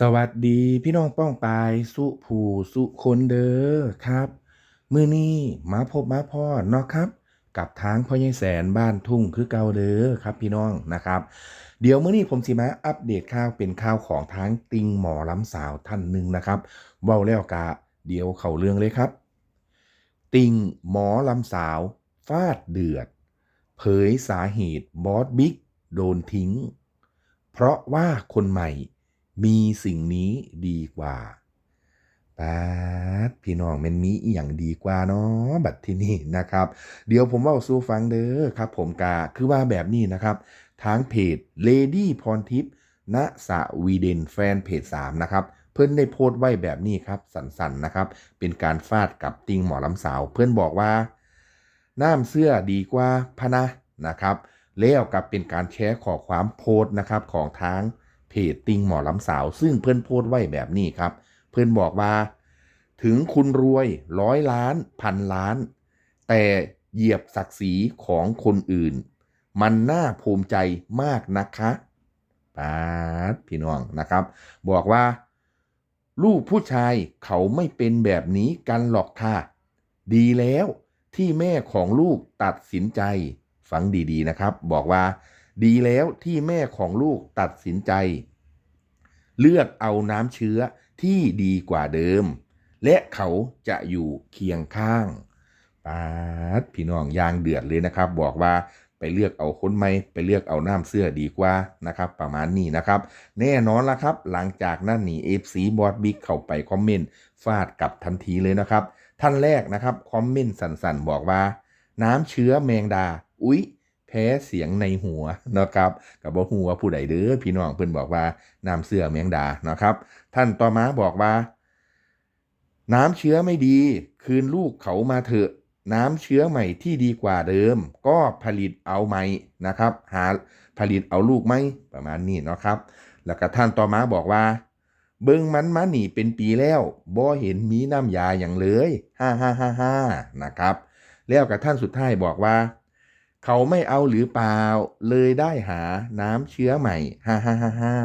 สวัสดีพี่น้องป้องปาย สุผูสุคนเด้อครับ มือนี้มาพบมาพ่อเนาะครับ กับทางพ่อใหญ่แสนบ้านทุ่งคือเก่าเด้อครับพี่น้องนะครับ เดี๋ยวมื้อนี้ผมสิมาอัปเดตข่าวเป็นข่าวของทางติงหมอลำสาวท่านหนึ่งนะครับเว้าแล้วกะเดี๋ยวเข้าเรื่องเลยครับ ติงหมอลำสาวฟาดเดือด เผยสาเหตุบอสบิ๊กโดนทิ้ง เพราะว่าคนใหม่ มีสิ่งนี้ดีกว่าป๊าพี่น้องมันมีอีหยังดีกว่าเนาะบัดที่นี่นะครับ เดี๋ยวผมเว่าสู่ฟังเด้อครับ ผมกาคือว่าแบบนี้นะครับ ทางเพจ Lady พรทิพย์ณสวีเดนแฟนเพจ 3 นะครับ เพื่อนได้โพสต์ไว้แบบนี้ครับ สันๆนะครับ เป็นการฟาดกับติงหมอลำสาว เพื่อนบอกว่า น้ำเสื้อดีกว่าพะนะนะครับ แล้วกับเป็นการแชร์ขอความโพสต์นะครับของทาง จติงหมอลำสาว ซึ่งเพื่อนโพสต์ไว้แบบนี้ครับ เพื่อนบอกว่า ถึงคุณรวยร้อยล้านพันล้าน แต่เหยียบศักดิ์ศรีของคนอื่น มันน่าภูมิใจมากนะคะปาดพี่น้องนะครับ บอกว่า ลูกผู้ชายเขาไม่เป็นแบบนี้กันหรอกค่ะ ดีแล้วที่แม่ของลูกตัดสินใจ ฟังดีๆนะครับ บอกว่า ดีแล้วที่แม่ของลูกตัดสินใจ เลือกเอาน้ำเชื้อที่ดีกว่าเดิม และเขาจะอยู่เคียงข้างปาดพี่น้องยางเดือดเลยนะครับ บอกว่าไปเลือกเอาคนไม่ไปเลือกเอาน้ำเสื้อดีกว่านะครับ ประมาณนี้นะครับ แน่นอนละครับ หลังจากนั้นนี่เอฟซีบอดบิ๊กเข้าไปคอมเมนต์ฟาดกลับทันทีเลยนะครับ ท่านแรกนะครับคอมเมนต์สั่นๆ บอกว่า น้ำเชื้อแมงดา อุ๊ย พ้เสียงในหัวนะครับกับบ่หัวผู้ใดเด้อพี่น้องเพิ่นบอกว่าน้ำเสื้อแมงดานะครับ ท่านต่อมาบอกว่า น้ำเชื้อไม่ดี คืนลูกเขามาเถอะน้ำเชื้อใหม่ที่ดีกว่าเดิม ก็ผลิตเอาใหม่นะครับ หาผลิตเอาลูกไหมประมาณนี้เนาะครับ แล้วก็ท่านต่อมาบอกว่า เบิ้งมันมาหนีเป็นปีแล้วบ่เห็นมีน้ำยาอย่างเลยฮ่าฮ่าฮ่าฮ่านะครับ แล้วกับท่านสุดท้ายบอกว่า เขาไม่เอาหรือเปล่า เลยได้หาน้ำเชื้อใหม่ฮ่าฮ่าฮ่าฮ่า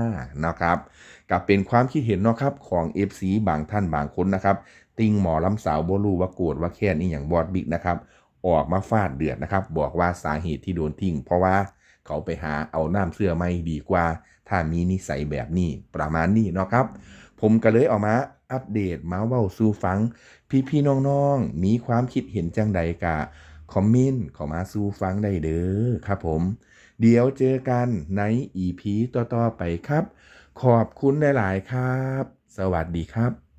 นะครับกับเป็นความคิดเห็นเนาะครับของ FC บางท่านบางคนนะครับ ติงหมอลำสาวบ่รู้ว่าโกรธว่าแค้นนี่อย่างบอดบิ๊กนะครับ ออกมาฟาดเดือดนะครับ บอกว่าสาเหตุที่โดนทิ้งเพราะว่าเขาไปหาเอาน้ำเสื้อไม่ดีกว่า ถ้ามีนิสัยแบบนี้ประมาณนี้เนาะครับ ผมก็เลยเออกมาอัปเดตมาเว้าสู่ฟัง พี่ๆน้องๆ มีความคิดเห็นจังใดกะ คอมเมนต์เข้ามาสู้ฟังได้เด้อครับผม เดี๋ยวเจอกันใน EP ต่อ ๆ ไปครับ ขอบคุณหลาย ๆ ครับ สวัสดีครับ